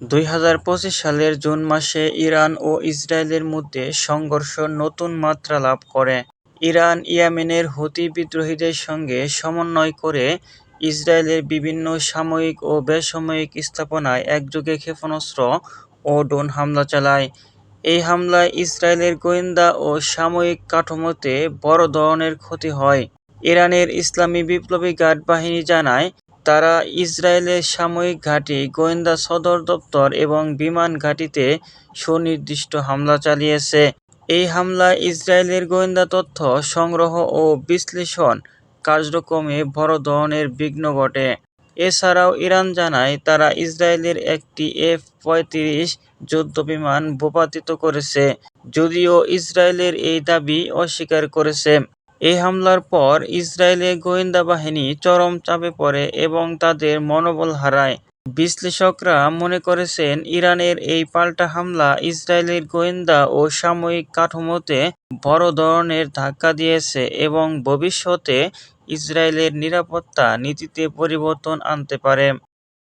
দুই হাজার পঁচিশ সালের জুন মাসে ইরান ও ইসরায়েলের মধ্যে সংঘর্ষ নতুন মাত্রা লাভ করে। ইরান ইয়েমেনের হুতি বিদ্রোহীদের সঙ্গে সমন্বয় করে ইসরায়েলের বিভিন্ন সামরিক ও বেসামরিক স্থাপনায় একযোগে ক্ষেপণাস্ত্র ও ড্রোন হামলা চালায়। এই হামলায় ইসরায়েলের গোয়েন্দা ও সামরিক কাঠামোতে বড় ধরনের ক্ষতি হয়। ইরানের ইসলামী বিপ্লবী গার্ড বাহিনী জানায়, তারা ইসরায়েলের সামরিক ঘাঁটি, গোয়েন্দা সদর দপ্তর এবং বিমান ঘাঁটিতে সুনির্দিষ্ট হামলা চালিয়েছে। এই হামলায় ইসরায়েলের গোয়েন্দা তথ্য সংগ্রহ ও বিশ্লেষণ কার্যক্রমে বড় ধরনের বিঘ্ন ঘটে। এছাড়াও ইরান জানায়, তারা ইসরায়েলের একটি এফ-পঁয়ত্রিশ যুদ্ধবিমান ভূপাতিত করেছে, যদিও ইসরায়েল এই দাবি অস্বীকার করেছে। এই হামলার পর ইসরায়েলি গোয়েন্দা বাহিনী চরম চাপে পড়ে এবং তাদের মনোবল হারায়। বিশ্লেষকরা মনে করছেন, ইরানের এই পাল্টা হামলা ইসরায়েলের গোয়েন্দা ও সামরিক কাঠামোতে বড় ধরনের ধাক্কা দিয়েছে এবং ভবিষ্যতে ইসরায়েলের নিরাপত্তা নীতিতে পরিবর্তন আনতে পারে।